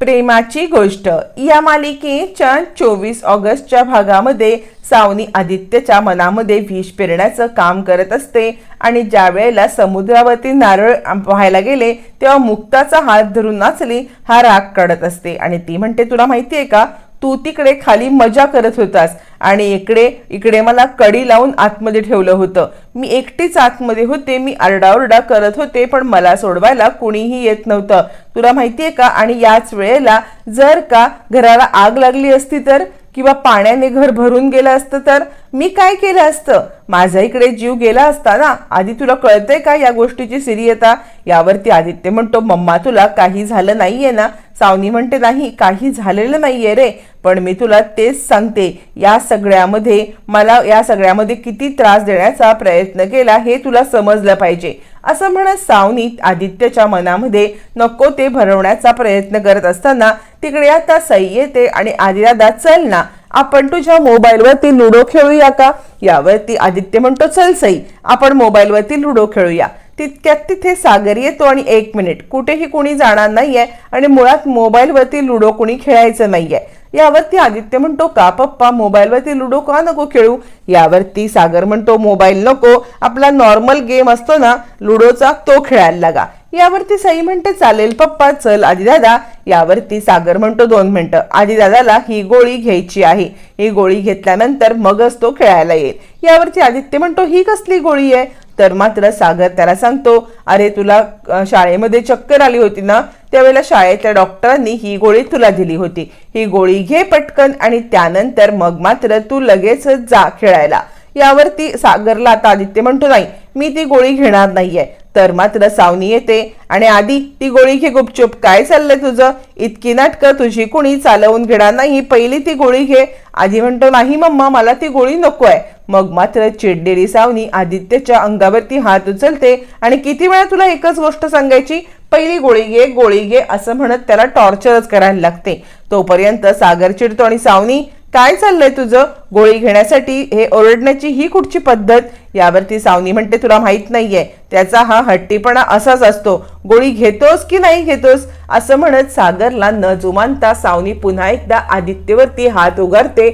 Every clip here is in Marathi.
प्रेमाची गोष्ट. या मालिकेच्या चोवीस ऑगस्टच्या भागामध्ये सावनी आदित्यच्या मनामध्ये विष पेरण्याचं काम करत असते आणि ज्या वेळेला समुद्रावरती नारळ व्हायला गेले तेव्हा मुक्ताचा हात धरून नाचली हा राग काढत असते. आणि ती म्हणते तुला माहिती आहे का? तू तिकडे खाली मजा करत होतास. आणि इकडे इकडे मला कडी लावून आतमध्ये ठेवलं होतं. मी एकटीच आतमध्ये होते मी आरडाओरडा करत होते पण मला सोडवायला कुणीही येत नव्हतं. तुला माहितीये का? आणि याच वेळेला जर का घराला आग लागली असती तर? किंवा पाण्याने घर भरून गेलं असतं तर मी काय केलं असतं? माझा इकडे जीव गेला असता ना? आधी तुला कळतंय का या गोष्टीची सिरियता यावरती आदित्य म्हणतो मम्मा तुला काही झालं नाहीये ना? सावनी म्हणते नाही काही झालेलं नाहीये रे पण मी तुला तेच सांगते. या सगळ्यामध्ये मला या सगळ्यामध्ये किती त्रास देण्याचा प्रयत्न केला हे तुला समजलं पाहिजे. असं म्हणत सावनी आदित्यच्या मनामध्ये नको ते भरवण्याचा प्रयत्न करत असताना तिकडे आता सई येते आणि आदिदादा चल ना आपण तुझ्या मोबाईलवरती लुडो खेळूया का? यावरती आदित्य म्हणतो चल सई आपण मोबाईलवरती लुडो खेळूया. तितक्यात तिथे सागर येतो आणि एक मिनिट कुठेही कोणी जाणार नाहीये आणि मुळात मोबाईलवरती लुडो कोणी खेळायचं नाहीये. यावरती आदित्य म्हणतो का पप्पा मोबाईलवरती लुडो का नको खेळू? यावरती सागर म्हणतो मोबाईल नको आपला नॉर्मल गेम असतो ना लुडोचा तो खेळायला लागा. यावरती सई म्हणते चालेल पप्पा चल आजीदादा यावरती सागर म्हणतो दोन मिनटं आजीदादाला ही गोळी घ्यायची आहे. ही गोळी घेतल्यानंतर मगच तो खेळायला येईल. यावरती आदित्य म्हणतो ही कसली गोळी आहे? तर मात्र सागर त्याला सांगतो अरे तुला शाळेमध्ये चक्कर आली होती ना त्यावेळेला शाळेतल्या डॉक्टरांनी ही गोळी तुला दिली होती. ही गोळी घे पटकन आणि त्यानंतर मग मात्र तू लगेचच जा खेळायला. यावरती सागरला आता आदित्य म्हणतो नाही मी ती गोळी घेणार नाहीये. तर मात्र सावनी येते. आणि आधी ती गोळी घे गुपचूप काय चाललंय तुझं? इतकी नाटकं तुझी कुणी चालवून घेणार नाही? पहिली ती गोळी घे. आधी म्हणतो नाही मम्मा मला ती गोळी नको आहे. मग मात्र चिडलेली सावनी आदित्यच्या अंगावरती हात उचलते. आणि किती वेळा तुला एकच गोष्ट सांगायची? पहिली गोळी घे गोळी घे असं म्हणत त्याला टॉर्चरच करायला लागते. तोपर्यंत सागर चिडतो आणि सावनी काय चाललंय तुझं? गोळी घेण्यासाठी हे ओरडण्याची ही कुठची पद्धत? यावरती सावनी म्हणते तुला माहीत नाहीये. त्याचा हा हट्टीपणा असाच असतो. गोळी घेतोस की नाही घेतोस? असं म्हणत सागरला न जुमानता सावनी पुन्हा एकदा आदित्यवरती हात उगारते.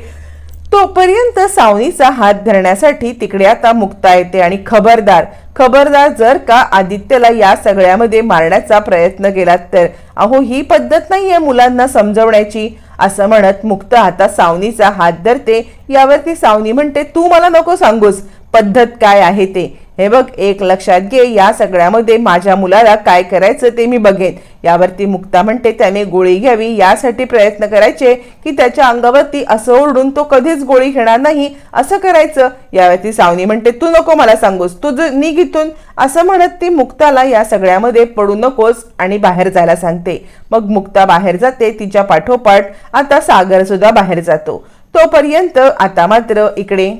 तोपर्यंत सावनीचा हात धरण्यासाठी तिकडे आता मुक्ता येते आणि खबरदार. खबरदार जर का आदित्यला या सगळ्यामध्ये मारण्याचा प्रयत्न केला तर. अहो ही पद्धत नाहीये मुलांना समजवण्याची. असं म्हणत मुक्त आता सावनीचा हात धरते. यावरती सावनी म्हणते तू मला नको सांगूस. पद्धत काय आहे ते? हे बघ एक लक्षात घे या सगळ्यामध्ये माझ्या मुलाला काय करायचं ते मी बघेन. यावरती मुक्ता म्हणते त्याने गोळी घ्यावी यासाठी प्रयत्न करायचे की त्याच्या अंगावरती असं ओरडून तो कधीच गोळी घेणार नाही. असं करायचं. यावरती सावनी म्हणते तू नको मला सांगूस तू ज- निघ इथून. असं म्हणत ती मुक्ताला या सगळ्यामध्ये पडू नकोस आणि बाहेर जायला सांगते. मग मुक्ता बाहेर जाते तिच्या पाठोपाठ आता सागर सुद्धा बाहेर जातो. तोपर्यंत आता मात्र इकडे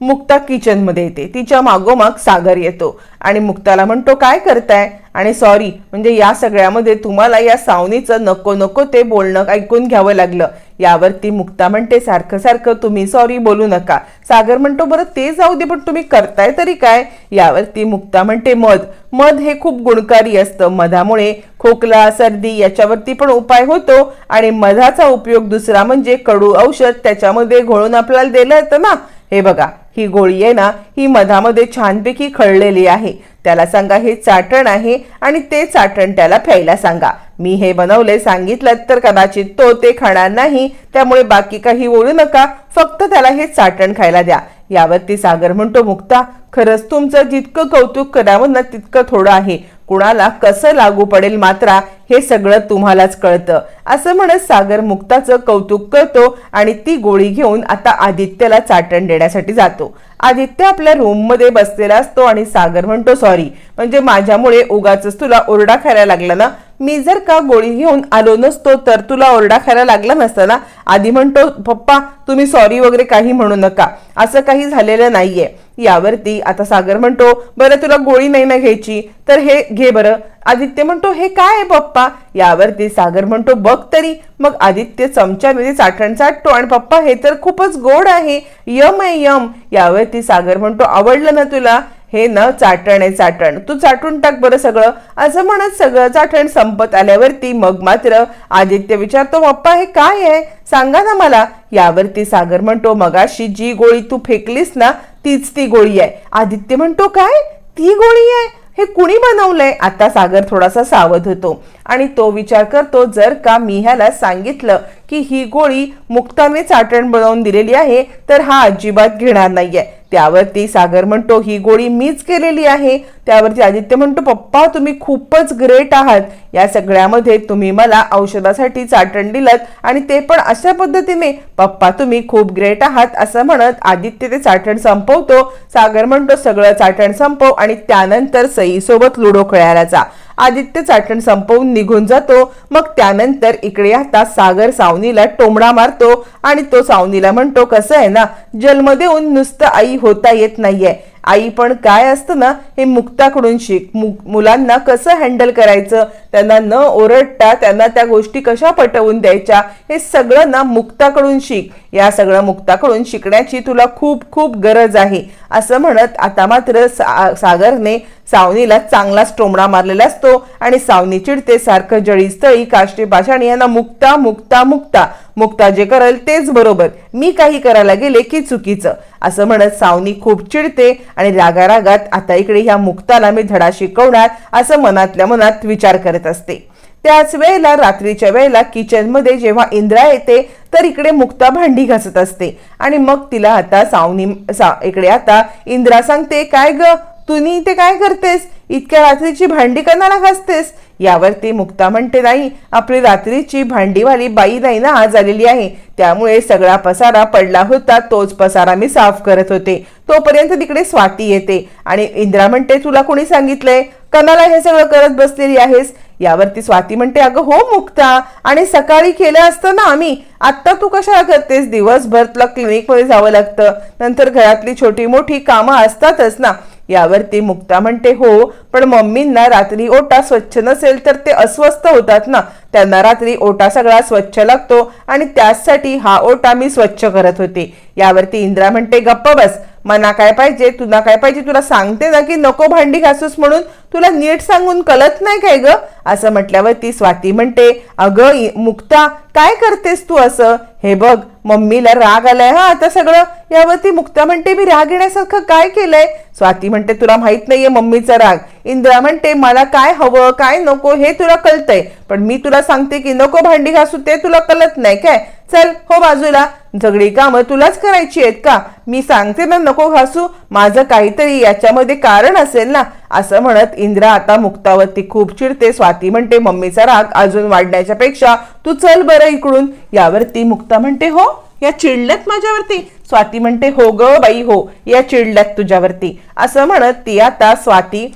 मुक्ता किचनमध्ये येते. तिच्या मागोमाग सागर येतो. आणि मुक्ताला म्हणतो काय करताय? आणि सॉरी म्हणजे या सगळ्यामध्ये तुम्हाला या सावनीचं नको नको ते बोलणं ऐकून घ्यावं लागलं. यावरती मुक्ता म्हणते सारखं सारखं तुम्ही सॉरी बोलू नका. सागर म्हणतो बरं ते जाऊ दे पण तुम्ही करताय तरी काय? यावरती मुक्ता म्हणते मध मध हे खूप गुणकारी असतं. मधामुळे खोकला सर्दी याच्यावरती पण उपाय होतो आणि मधाचा उपयोग दुसरा म्हणजे कडू औषध त्याच्यामध्ये घोळून आपल्याला दिलं येतं ना? हे बघा. ही गोळी आहे ना ही मधामध्ये छानपैकी खळलेली आहे. त्याला सांगा हे चाटण आहे आणि ते चाटण त्याला प्यायला सांगा. मी हे बनवले सांगितलं तर कदाचित तो ते खाणार नाही. त्यामुळे बाकी काही ओळू नका. फक्त त्याला हे चाटण खायला द्या. यावरती सागर म्हणतो मुक्ता खरंच तुमचं जितकं कौतुक करावं ना तितकं थोडं आहे. कुणाला कसं लागू पडेल मात्र हे सगळं तुम्हालाच कळतं. असं म्हणत सागर मुक्ताचं कौतुक करतो आणि ती गोळी घेऊन आता आदित्यला चाटण देण्यासाठी जातो. आदित्य आपल्या रूममध्ये बसलेला असतो आणि सागर म्हणतो सॉरी म्हणजे माझ्यामुळे उगाच तुला ओरडा खायला लागला ना? मी जर का गोळी घेऊन आलो नसतो तर तुला ओरडा खायला लागला नसता ना? आधी म्हणतो पप्पा तुम्ही सॉरी वगैरे काही म्हणू नका. असं काही झालेलं नाहीये. यावरती आता सागर म्हणतो बरं तुला गोळी नाही ना घ्यायची? तर हे घे बरं. आदित्य म्हणतो हे काय आहे पप्पा? यावरती सागर म्हणतो बघ तरी. मग आदित्य चमच्यामध्ये चाटण चाटतो आणि पप्पा हे तर खूपच गोड आहे. यम आहे यम. यावरती सागर म्हणतो आवडलं ना तुला? हे न चाटण आहे चाटण. तू चाटून टाक बरं सगळं. असं म्हणत सगळं चाटण संपत आल्यावरती मग मात्र आदित्य विचारतो पप्पा हे काय आहे? सांगा ना मला. यावरती सागर म्हणतो मगाशी जी गोळी तू फेकलीस ना तीच ती गोळी आहे. आदित्य म्हणतो काय? ती गोळी आहे? हे कुणी बनवलंय? आता सागर थोडासा सावध होतो आणि तो विचार करतो जर का मी ह्याला सांगितलं की ही गोळी मुक्ताने चाटण बनवून दिलेली आहे तर हा अजिबात घेणार नाहीये. त्यावरती सागर म्हणतो ही गोळी मीच केलेली आहे. त्यावरती आदित्य म्हणतो पप्पा तुम्ही खूपच ग्रेट आहात. या सगळ्यामध्ये तुम्ही मला औषधासाठी चाटण दिलं आणि ते पण अशा पद्धतीने. पप्पा तुम्ही खूप ग्रेट आहात असं म्हणत आदित्य ते चाटण संपवतो. सागर म्हणतो सगळं चाटण संपव आणि त्यानंतर सईसोबत लुडो खेळायला जा. आदित्य चाटण संपवून निघून जातो. मग त्यानंतर इकडे आता सागर सावनीला टोमडा मारतो आणि तो सावनीला म्हणतो कसं आहे ना जन्म देऊन नुसतं आई होता येत नाहीये. आई पण काय असतं ना हे मुक्ताकडून शिक मु मुलांना कसं हँडल करायचं? त्यांना न ओरडता त्यांना त्या गोष्टी कशा पटवून द्यायच्या? हे सगळं ना मुक्ताकडून शिक. या सगळं मुक्ताकडून शिकण्याची तुला खूप खूप गरज आहे. असं म्हणत आता मात्र सा सागरने सावनीला चांगलाच टोमडा मारलेला असतो आणि सावनी चिडते सारखं जळी स्थळी काष्टी पाषाणी यांना मुक्ता मुक्ता मुक्ता मुक्ता जे करेल तेच बरोबर मी काही करायला गेले की चुकीचं. असं म्हणत सावनी खूप चिडते आणि रागा रागात आता इकडे ह्या मुक्ताला मी धडा शिकवणार असं मनातल्या मनात विचार करत असते. त्याच वेळेला रात्रीच्या वेळेला किचनमध्ये जेव्हा इंद्रा येते तर इकडे मुक्ता भांडी घासत असते. आणि मग तिला आता सावनी सा इकडे आता इंद्रा सांगते काय ग तुम्ही इथे काय करतेस? इतक्या रात्रीची भांडी कणाला घासतेस? यावरती मुक्ता म्हणते नाही आपली रात्रीची भांडीवाली बाई नाही ना आज आलेली आहे. त्यामुळे सगळा पसारा पडला होता तोच पसारा मी साफ करत होते. तोपर्यंत तिकडे स्वाती येते आणि इंद्रा म्हणते तुला कोणी सांगितलंय? कणाला हे सगळं करत बसलेली आहेस? यावरती स्वाती म्हणते अगं हो मुक्ता आणि सकाळी केलं असतं ना आम्ही आत्ता तू कशाला करतेस? दिवसभर तुला क्लिनिकमध्ये जावं लागतं. नंतर घरातली छोटी मोठी कामं असतातच ना. यावरती मुक्ता म्हणते हो पण मम्मींना रात्री ओटा स्वच्छ नसेल तर ते अस्वस्थ होतात ना. त्यांना रात्री ओटा सगळा स्वच्छ लागतो आणि त्यासाठी हा ओटा मी स्वच्छ करत होते. यावरती इंद्रा म्हणते गप्प बस. मना काय पाहिजे तुला काय पाहिजे तुला सांगते ना की नको भांडी घासूस म्हणून. तुला नीट सांगून कळत नाही काय ग? असं म्हटल्यावर ती स्वाती म्हणते अगं मुक्ता काय करतेस तू असं? हे बघ मम्मीला राग आलाय हा आता सगळं. यावरती मुक्ता म्हणते मी राग येण्यासारखं काय केलंय? स्वाती म्हणते तुला माहीत नाहीये मम्मीचा राग. इंद्रा म्हणते मला काय हवं काय नको हे तुला कळतंय पण मी तुला सांगते की नको भांडी घासू ते तुला कळत नाही काय? चल हो बाजूला. सगळी कामं तुलाच करायची आहेत का? मी सांगते ना नको घासू. माझं काहीतरी याच्यामध्ये कारण असेल ना असं म्हणत इंद्रा आता मुक्तावरती खूप चिडते. स्वाती म्हणते मम्मीचा राग अजून वाढण्याच्या पेक्षा तू चल बरं इकडून. यावरती मुक्ता म्हणते हो या चिडल्यात माझ्यावरती. स्वाती म्हणते हो ग बाई हो या चिडल्यात तुझ्यावरती. असं म्हणत ती आता स्वाती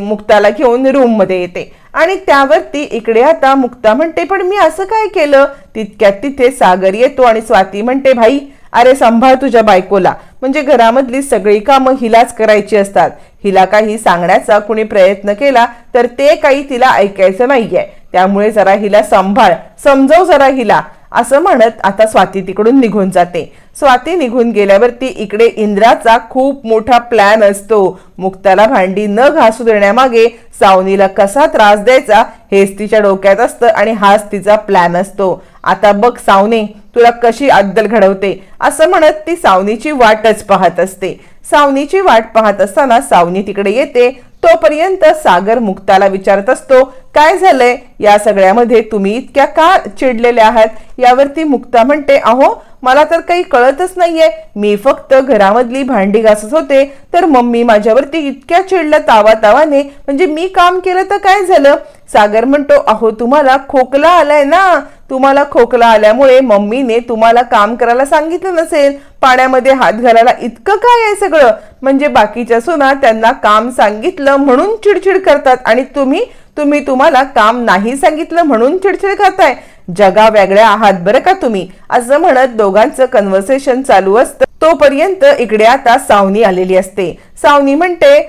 मुक्ताला घेऊन रूममध्ये येते. आणि त्यावरती इकडे आता मुक्ता म्हणते पण मी असं काय केलं? तितक्यात तिथे सागर येतो आणि स्वाती म्हणते भाई अरे सांभाळ तुझ्या बायकोला. म्हणजे घरामधली सगळी कामं हिलाच करायची असतात. हिला काही सांगण्याचा कुणी प्रयत्न केला तर ते काही तिला ऐकायचं नाहीये. त्यामुळे जरा हिला सांभाळ समजव जरा हिला. असं म्हणत आता स्वाती तिकडून निघून जाते. स्वाती निघून गेल्यावरती इकडे इंद्राचा खूप मोठा प्लॅन असतो. मुक्ताला भांडी न घासू देण्यामागे सावनीला कसा त्रास द्यायचा हेच तिच्या डोक्यात असतं आणि हाच तिचा प्लॅन असतो. आता बघ सावने तुला कशी अद्दल घडवते? असं म्हणत ती सावनीची वाटच पाहत असते. सावनीची वाट पाहत असताना सावनी तिकडे येते. तोपर्यंत सागर मुक्ताला विचारत असतो काय झालंय? या सगळ्यामध्ये तुम्ही इतक्या का चिडलेल्या आहात? यावरती मुक्ता म्हणते अहो मला तर काही कळतच नाहीये. मी फक्त घरामधली भांडी घासत होते. तर मम्मी माझ्यावरती इतक्या चिडल्या तावा तावाने म्हणजे मी काम केलं तर काय झालं? सागर म्हणतो अहो तुम्हाला खोकला आलाय ना तुम्हाला खोकला आल्यामुळे मम्मीने तुम्हाला काम करायला सांगितलं नसेल. पाण्यामध्ये हात घालायला इतकं काय आहे सगळं? म्हणजे बाकीच्या सुना त्यांना काम सांगितलं म्हणून चिडचिड करतात आणि तुम्ही तुम्ही तुम्हाला काम नाही सांगितलं म्हणून चिडचिड करताय. जगा वेगळ्या आहात बरं का तुम्ही? असं म्हणत दोघांचं कन्व्हर्सेशन चालू असतं. तोपर्यंत इकडे आता सावनी आलेली असते. सावनी म्हणते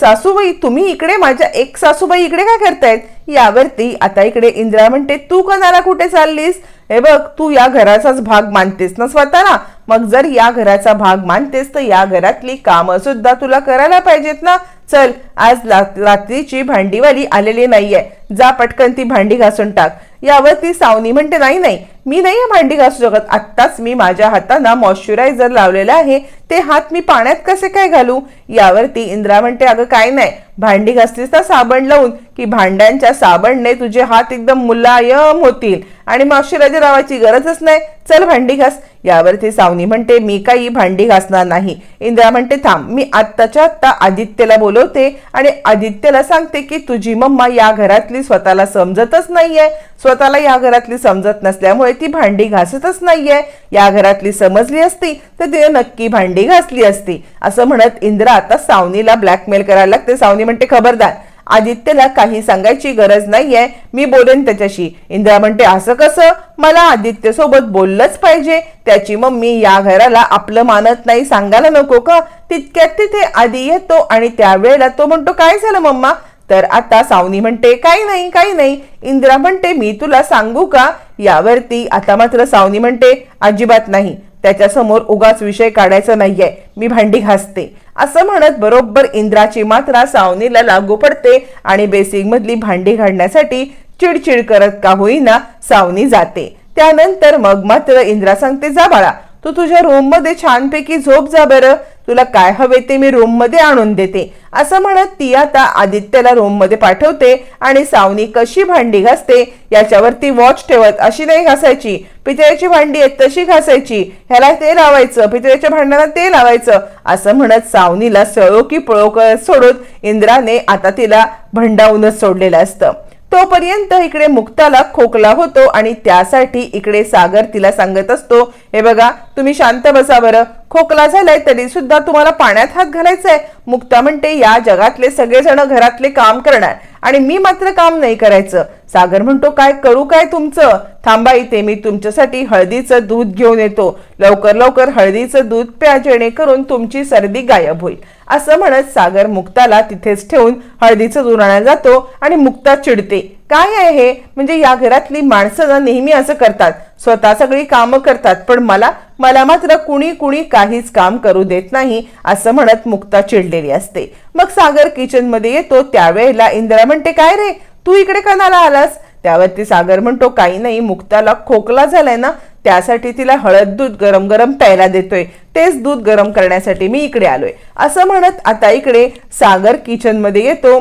सासूबाई तुम्ही इकडे माझ्या एक सासूबाई इकडे काय करतायत? यावरती आता इकडे इंद्रा म्हणते तू कनाला कुठे चाललीस? हे बघ तू या घराचाच भाग मानतेस ना स्वतःला? मग जर या घराचा भाग मानतेस तर या घरातली कामं सुद्धा तुला करायला पाहिजेत ना? चल आज रात्रीची भांडीवाली आलेली नाहीये. जा पटकन ती भांडी घासून टाक. यावर ती सावनी म्हणते नाही नाही मी नाही आहे भांडी घासू शकत. आत्ताच मी माझ्या हातांना मॉइश्चरायझर लावलेलं आहे. ते हात मी पाण्यात कसे काय घालू? यावरती इंद्रा म्हणते अगं काय नाही. भांडी घासलीस तर साबण लावून की भांड्यांच्या साबणने तुझे हात एकदम मुलायम होतील. आणि मावशी लावायची गरजच नाही. चल भांडी घास. यावरती सावनी म्हणते मी काही भांडी घासणार नाही. इंद्रा म्हणते थांब मी आत्ताच्या आत्ता आदित्यला बोलवते आणि आदित्यला सांगते की तुझी मम्मा या घरातली स्वतःला समजतच नाहीये. स्वतःला या घरातली समजत नसल्यामुळे ती भांडी घासतच नाहीये. या घरातली समजली असती तर तिने नक्की भांडी घासली असती. असं म्हणत इंद्रा आता सावनीला ब्लॅकमेल करायला लागते. सावनी म्हणते खबरदार आदित्यला काही सांगायची गरज नाहीये. मी बोलेन त्याच्याशी. इंद्रा म्हणते असं कसं? मला आदित्य सोबत बोललंच पाहिजे. त्याची मम्मी या घराला आपलं मानत नाही. सांगायला नको का? तितक्यात तिथे आधी येतो आणि त्यावेळेला तो म्हणतो काय झालं मम्मा? तर आता सावनी म्हणते काही नाही काही नाही. इंद्रा म्हणते मी तुला सांगू का? यावरती आता मात्र सावनी म्हणते अजिबात नाही. त्याच्यासमोर उगाच विषय काढायचा नाहीये. मी भांडी घासते. असं म्हणत बरोबर इंद्राची मात्रा सावनीला लागू पडते आणि बेसिंग मधली भांडी घालण्यासाठी चिडचिड करत का होईना सावनी जाते. त्यानंतर मग मात्र इंद्रा सांगते जा बाळा तू तुझ्या रूममध्ये छानपैकी झोप जा बरं. तुला काय हवे ते मी रूममध्ये आणून देते. असं म्हणत ती आता आदित्यला रूममध्ये पाठवते आणि सावनी कशी भांडी घासते याच्यावरती वॉच ठेवत अशी नाही घासायची. पितळ्याची भांडी आहेत तशी घासायची. ह्याला ते लावायचं पितळ्याच्या भांड्याला ते लावायचं. असं म्हणत सावनीला सळो की पळो करत सोडून इंद्राने आता तिला भंडावूनच सोडलेलं असतं. तोपर्यंत इकडे मुक्ताला खोकला होतो आणि त्यासाठी इकडे सागर तिला सांगत असतो हे बघा तुम्ही शांत बसा बरं. खोकला झालाय तरी सुद्धा तुम्हाला पाण्यात हात घालायचाय. मुक्ता म्हणते या जगातले सगळेजण घरातले काम करणार आणि मी मात्र काम नाही करायचं. सागर म्हणतो काय करू काय तुमचं? थांबा इथे मी तुमच्यासाठी हळदीचं दूध घेऊन येतो. लवकर लवकर हळदीचं दूध प्या जेणेकरून तुमची सर्दी गायब होईल. असं म्हणत सागर मुक्ताला तिथेच ठेवून हळदीचं दूध आणायला जातो आणि मुक्ता चिडते. काय आहे? हे म्हणजे या घरातली माणसं ना नेहमी असं करतात. स्वतः सगळी कामं करतात पण मला मला मात्र कुणी कुणी काहीच काम करू देत नाही असं म्हणत मुक्ता चिडलेली असते. मग सागर किचनमध्ये येतो. त्यावेळेला इंदिरा म्हणते काय रे? तू इकडे कणाला आलास? त्यावरती सागर म्हणतो काही नाही मुक्ताला खोकला झालाय ना त्यासाठी तिला हळद दूध गरम गरम प्यायला देतोय. तेच दूध गरम करण्यासाठी मी इकडे आलोय. असं म्हणत आता इकडे सागर किचनमध्ये येतो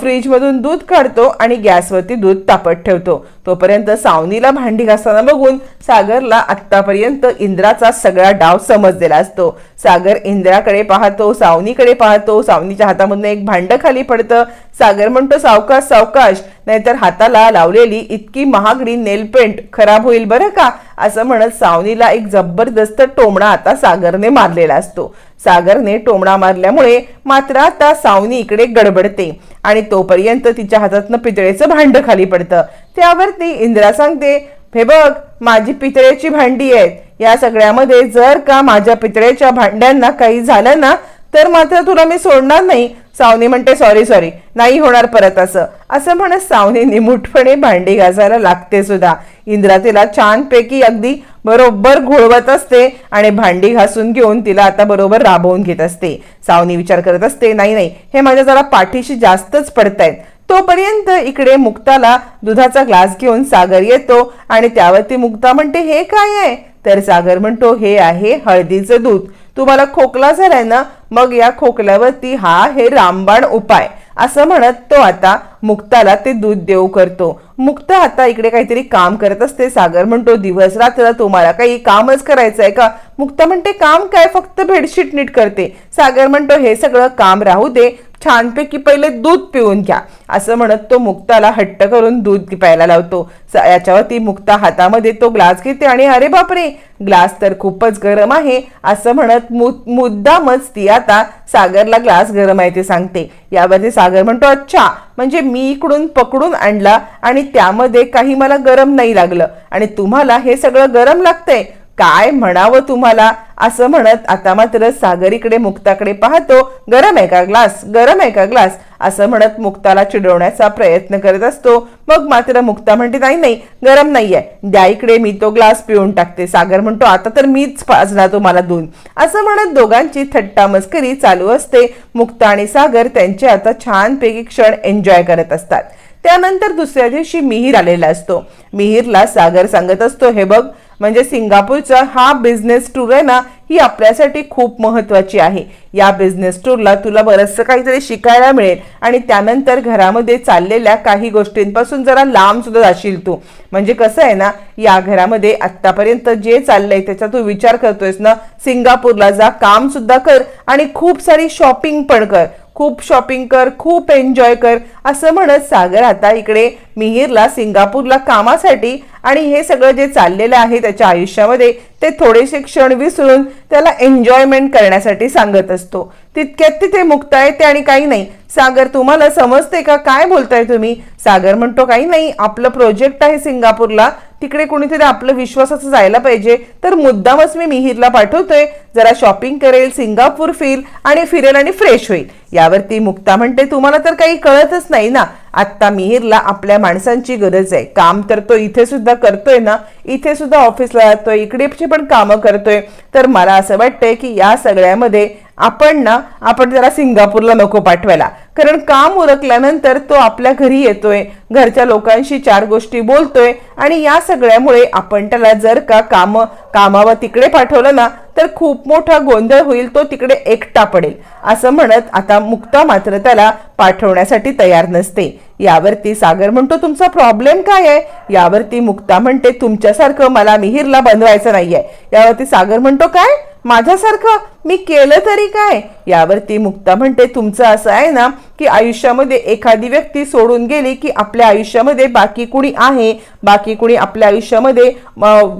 फ्रीज मधून दूध काढतो आणि गॅसवरती दूध तापत ठेवतो. तोपर्यंत सावनीला भांडी घासताना बघून सागरला आतापर्यंत इंद्राचा सगळा डाव समजलेला असतो. सागर इंद्राकडे पाहतो सावनीकडे पाहतो सावनीच्या हातामधून एक भांड खाली पडतं सागर म्हणतो सावकाश सावकाश. नाहीतर हाताला लावलेली इतकी महागडी नेल पेंट खराब होईल बरं का? असं म्हणत सावनीला एक जबरदस्त टोमणा आता सागरने मारलेला असतो. सागरने टोमणा मारल्यामुळे मात्र आता सावनी इकडे गडबडते आणि तोपर्यंत तिच्या हातातनं पितळेचं भांड खाली पडतं. त्यावर ती इंदिरा सांगते हे बघ माझी पितळेची भांडी आहेत. या सगळ्यामध्ये जर का माझ्या पितळेच्या भांड्यांना काही झालं ना तर मात्र तुला मी सोडणार नाही. सावनी म्हणते सॉरी सॉरी नाही होणार परत असं. असं म्हणत सावनी निमुटपणे भांडी घासायला लागते सुद्धा. इंद्रा तिला छानपैकी अगदी बरोबर घोळवत असते आणि भांडी घासून घेऊन तिला आता बरोबर राबवून घेत असते. सावनी विचार करत असते नाही नाही. हे माझ्या जरा पाठीशी जास्तच पडतायत. तोपर्यंत इकडे मुक्ताला दुधाचा ग्लास घेऊन सागर येतो आणि त्यावरती मुक्ता म्हणते हे काय आहे? तर सागर म्हणतो हे आहे हळदीचं दूध. तुम्हाला खोकला झालाय ना मग या खोकल्यावरती हा हे रामबाण उपाय. असं म्हणत तो आता मुक्ताला ते दूध देऊ करतो. मुक्ता आता इकडे काहीतरी काम करत असते सागर म्हणतो दिवस रात्र तुम्हाला काही कामच करायचं आहे का? मुक्ता म्हणते काम काय? फक्त बेडशीट नीट करते. सागर म्हणतो हे सगळं काम राहू दे. छानपैकी पहिले दूध पिऊन घ्या. असं म्हणत तो मुक्ताला हट्ट करून दूध प्यायला लावतो. स- याच्यावरती मुक्ता हातामध्ये तो ग्लास घेते आणि अरे बापरे ग्लास तर खूपच गरम आहे असं म्हणत मु मुद्दामच ती आता सागरला ग्लास गरम आहे ते सांगते. यावरती सागर म्हणतो अच्छा म्हणजे मी इकडून पकडून आणला आणि त्यामध्ये काही मला गरम नाही लागलं आणि तुम्हाला हे सगळं गरम लागतंय. काय म्हणावं तुम्हाला? असं म्हणत आता मात्र सागर इकडे मुक्ताकडे पाहतो गरम आहे का ग्लास गरम आहे का ग्लास असं म्हणत मुक्ताला चिडवण्याचा प्रयत्न करत असतो. मग मात्र मुक्ता म्हणते नाही नाही गरम नाहीये. द्या इकडे मी तो ग्लास पिऊन टाकते. सागर म्हणतो आता तर मीच पाजणार तुम्हाला दून असं म्हणत दोघांची थट्टा मस्करी चालू असते. मुक्ता आणि सागर त्यांचे आता छानपैकी क्षण एन्जॉय करत असतात. त्यानंतर दुसऱ्या दिवशी मिहीर आलेला असतो. मिहीरला सागर सांगत असतो हे बघ म्हणजे सिंगापूरचा हा बिझनेस टूर आहे ना ही आपल्यासाठी खूप महत्त्वाची आहे. या बिझनेस टूरला तुला बरंचसं काहीतरी शिकायला मिळेल आणि त्यानंतर घरामध्ये चाललेल्या काही गोष्टींपासून जरा लांब सुद्धा जाशील तू. म्हणजे कसं आहे ना या घरामध्ये आत्तापर्यंत जे चाललंय त्याचा तू विचार करतोयस ना सिंगापूरला जा काम सुद्धा कर आणि खूप सारी शॉपिंग पण कर. खूप शॉपिंग कर खूप एन्जॉय कर असं म्हणत सागर आता इकडे मिहीरला सिंगापूरला कामासाठी आणि हे सगळं जे चाललेलं आहे त्याच्या आयुष्यामध्ये ते थोडेसे क्षण विसरून त्याला एन्जॉयमेंट करण्यासाठी सांगत असतो. तितक्यात तिथे मुक्ता येते आणि काही नाही. सागर तुम्हाला समजते का? काय बोलताय तुम्ही? सागर म्हणतो काही नाही आपलं प्रोजेक्ट आहे सिंगापूरला. तिकडे कोणीतरी आपलं विश्वासाचं जायला पाहिजे. तर मुद्दामच मी मिहीरला पाठवतोय. जरा शॉपिंग करेल सिंगापूर फिर आणि फिरेल आणि फ्रेश होईल. यावरती मुक्ता म्हणते तुम्हाला तर काही कळतच नाही ना. आत्ता मिहीरला आपल्या माणसांची गरज आहे. काम तर तो इथे सुद्धा करतोय ना इथे सुद्धा ऑफिसला जातोय इकडेची पण कामं करतोय. तर मला असं वाटतंय की या सगळ्यामध्ये आपण ना आपण जरा सिंगापूरला नको पाठवायला. कारण काम उरकल्यानंतर तो आपल्या घरी येतोय घरच्या लोकांशी चार गोष्टी बोलतोय आणि या सगळ्यामुळे आपण त्याला जर का काम कामावर तिकडे पाठवलं ना तर खूप मोठा गोंधळ होईल तो तिकडे एकटा पडेल. असं म्हणत आता मुक्ता मात्र त्याला पाठवण्यासाठी तयार नसते. यावरती सागर म्हणतो तुमचा प्रॉब्लेम काय आहे? यावरती मुक्ता म्हणते तुमच्यासारखं मला मिहिरला बनवायचं नाहीये. यावरती सागर म्हणतो काय? माझ्यासारखं मी केलं तरी काय? यावरती मुक्ता म्हणते तुमचं असं आहे ना की आयुष्यामध्ये एखादी व्यक्ती सोडून गेली की आपल्या आयुष्यामध्ये बाकी कुणी आहे बाकी कुणी आपल्या आयुष्यामध्ये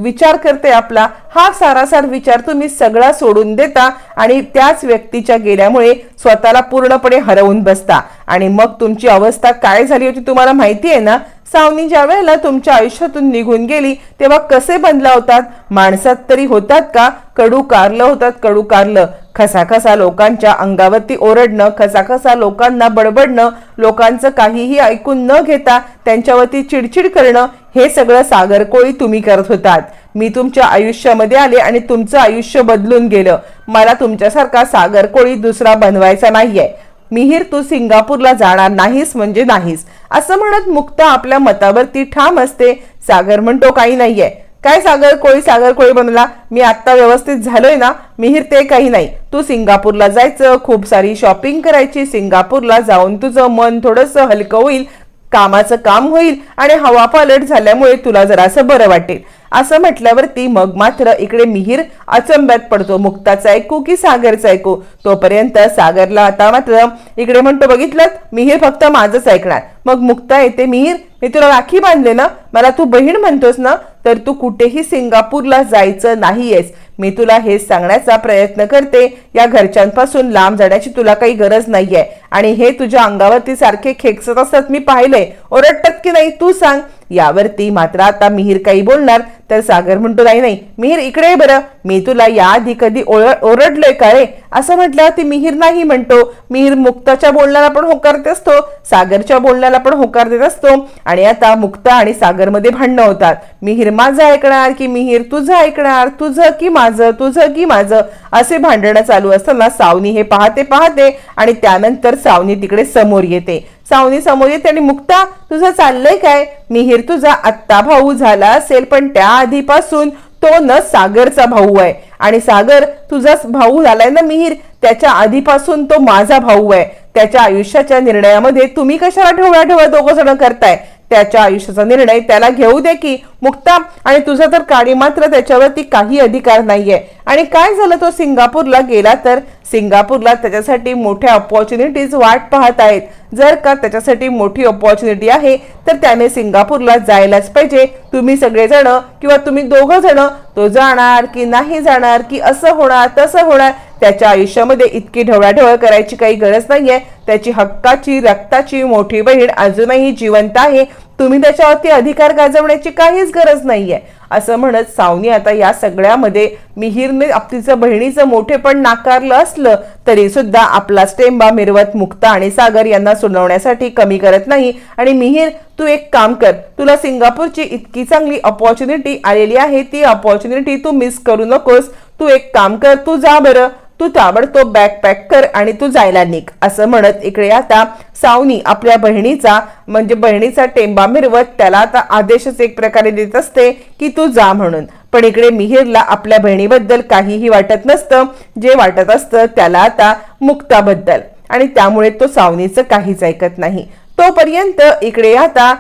विचार करते आपला हा सारासार विचार तुम्ही सगळा सोडून देता आणि त्याच व्यक्तीच्या गेल्यामुळे स्वतःला पूर्णपणे हरवून बसता. आणि मग तुमची अवस्था काय झाली होती तुम्हाला माहिती आहे ना? सावनी ज्या वेळेला तुमच्या आयुष्यातून निघून गेली तेव्हा कसे बनला होतात? माणसात तरी होतात का? कडू कारलं होतात कडू कारलं. खसाखसा लोकांच्या अंगावरती ओरडणं खसाखसा लोकांना बडबडणं लोकांचं काहीही ऐकून न घेता त्यांच्यावरती चिडचिड करणं हे सगळं सागरकोळी तुम्ही करत होतात. मी तुमच्या आयुष्यामध्ये आले आणि तुमचं आयुष्य बदलून गेलं. मला तुमच्यासारखा सागरकोळी दुसरा बनवायचा नाहीये. मिहीर तू सिंगापूरला जाणार नाहीस म्हणजे नाहीस. असं म्हणत मुक्ता आपल्या मतावरती ठाम असते. सागर म्हणतो काही नाहीये. काय सागर? कोळी सागर कोळी बनला? मी आत्ता व्यवस्थित झालोय ना? मिहीर ते काही नाही. तू सिंगापूरला जायचं खूप सारी शॉपिंग करायची सिंगापूरला जाऊन तुझं मन थोडंसं हलकं होईल कामाचं काम होईल आणि हवा पालट झाल्यामुळे तुला जरासं बरं वाटेल. असं म्हटल्यावरती मग मात्र इकडे मिहीर अचंब्यात पडतो. मुक्ताचा ऐकू की सागरचा ऐकू? तोपर्यंत सागरला आता मात्र इकडे म्हणतो बघितलं मिहीर फक्त माझंच ऐकणार. मग मुक्ता येते मिहीर मी तुला राखी बांधले ना? मला तू बहीण म्हणतोस ना? तर तू कुठेही सिंगापूरला जायचं नाहीयेस. मी तुला हेच सांगण्याचा प्रयत्न करते. या घरच्यांपासून लांब जाण्याची तुला काही गरज नाहीये. आणि हे तुझ्या अंगावरती सारखे खेकसत असतात मी पाहिलंय ओरडतात की नाही तू सांग. यावरती मात्र आता मिहीर काही बोलणार तर सागर म्हणतो नाही नाही मिहीर इकडे बरं. मी तुला याआधी कधी ओळ- ओरडलोय का रे? असं म्हटलं ती मिहीर नाही म्हणतो. मिहीर मुक्ताच्या बोलण्याला पण होकार देत असतो. सागरच्या बोलण्याला पण होकार देत असतो. आणि आता मुक्ता आणि सागरमध्ये भांडणं होतात. मिहीर माझं ऐकणार की मिहीर तुझं ऐकणार? तुझं की माझं? तुझं की माझं? असे भांडणं चालू असताना सावनी हे पाहते पाहते आणि त्यानंतर सावनी तिकडे समोर येते. सावनी समोर येते आणि मुक्ता तुझं चाललंय काय? मिहीर तुझा आत्ता भाऊ झाला असेल पण त्या आधीपासून तो न सागरचा भाऊ आहे. आणि सागर तुझा भाऊ झालाय ना मिहीर? त्याच्या आधीपासून तो माझा भाऊ आहे. त्याच्या आयुष्याच्या निर्णयामध्ये तुम्ही कशाला ढवळा ढवळ दोघं जण करताय? त्याच्या आयुष्याचा निर्णय त्याला घेऊ दे की मुक्ता आणि तुझा तर काळी मात्र त्याच्यावरती काही अधिकार नाहीये. आणि काय झालं तो सिंगापूरला गेला तर? सिंगापूरला त्याच्यासाठी मोठ्या ऑपॉर्च्युनिटीज वाट पाहत आहेत. जर का त्याच्यासाठी मोठी ऑपॉर्च्युनिटी आहे तर त्याने सिंगापूरला जायलाच पाहिजे. तुम्ही सगळेजण किंवा तुम्ही दोघं जण तो जाणार की नाही जाणार की असं होणार तसं होणार त्याच्या आयुष्यामध्ये इतकी ढवळाढवळ करायची काही गरज नाहीये. त्याची हक्काची रक्ताची मोठी बहीण अजूनही जिवंत आहे. तुम्ही त्याच्यावरती अधिकार गाजवण्याची काहीच गरज नाहीये. असं म्हणत सावनी आता या सगळ्यामध्ये मिहीरने आपलीचं बहिणीचं मोठेपण नाकारलं असलं तरी सुद्धा आपला स्टेंबा मिरवत मुक्ता आणि सागर यांना सुनावण्यासाठी कमी करत नाही. आणि मिहीर तू एक काम कर. तुला सिंगापूरची इतकी चांगली अपॉर्च्युनिटी आलेली आहे ती अपॉर्च्युनिटी तू मिस करू नकोस. तू एक काम कर तू जा बरं. तू ताबडतोब बॅग पॅक कर आणि तू जायला निघ असं म्हणत इकडे आता सावनी आपल्या बहिणीचा म्हणजे बहिणीचा टेंबा मिरवत त्याला आता आदेशच एक प्रकारे देत असते की तू जा म्हणून. पण इकडे मिहिरला आपल्या बहिणीबद्दल काहीही वाटत नसतं. जे वाटत असतं त्याला आता मुक्ताबद्दल. आणि त्यामुळे तो सावनीचं काहीच ऐकत नाही. तोपर्यंत इकडे आता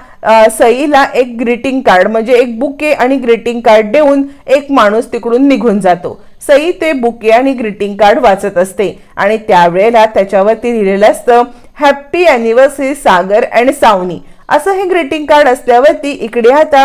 सईला एक ग्रीटिंग कार्ड म्हणजे एक बुके आणि ग्रीटिंग कार्ड देऊन एक माणूस तिकडून निघून जातो. सई ते बुके आणि ग्रीटिंग कार्ड वाचत असते. आणि त्यावेळेला त्याच्यावरती लिहिलेलं असतं happy anniversary Sagar and Savani. असं हे ग्रीटिंग कार्ड असल्यावरती इकडे आता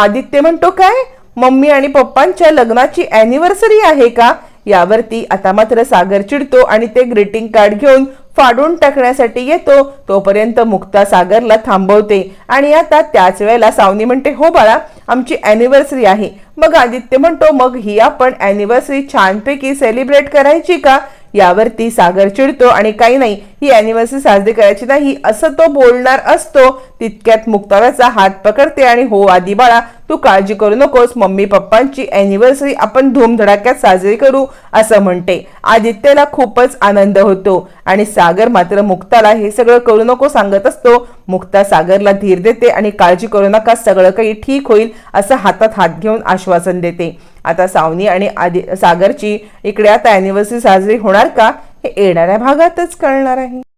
आदित्य म्हणतो काय? मम्मी आणि पप्पांच्या लग्नाची अॅनिव्हर्सरी आहे का? यावरती आता मात्र सागर चिडतो आणि ते ग्रीटिंग कार्ड घेऊन फाडून टाकण्यासाठी येतो. तोपर्यंत मुक्ता सागरला थांबवते. आणि आता त्याच वेळेला सावनी म्हणते हो बाळा आमची अॅनिव्हर्सरी आहे. मग आदित्य म्हणतो मग ही आपण अॅनिव्हर्सरी छानपैकी सेलिब्रेट करायची का? यावरती सागर चिडतो आणि काही नाही ही अॅनिव्हर्सरी साजरी करायची नाही असं तो बोलणार असतो. तितक्यात मुक्ताव्याचा हात पकडते आणि हो आधी बाळा तू काळजी करू नकोस मम्मी पप्पांची अॅनिव्हर्सरी आपण धूमधडाक्यात साजरी करू असं म्हणते. आदित्यला खूपच आनंद होतो आणि सागर मात्र मुक्ताला हे सगळं करू नको सांगत असतो. मुक्ता सागरला धीर देते आणि काळजी करू नका सगळं काही ठीक होईल असं हातात हात घेऊन आश्वासन देते. आता सावनी आणि आदि सागरची इकडे आता अॅनिव्हर्सरी साजरी होणार का हे येणाऱ्या भागातच कळणार आहे.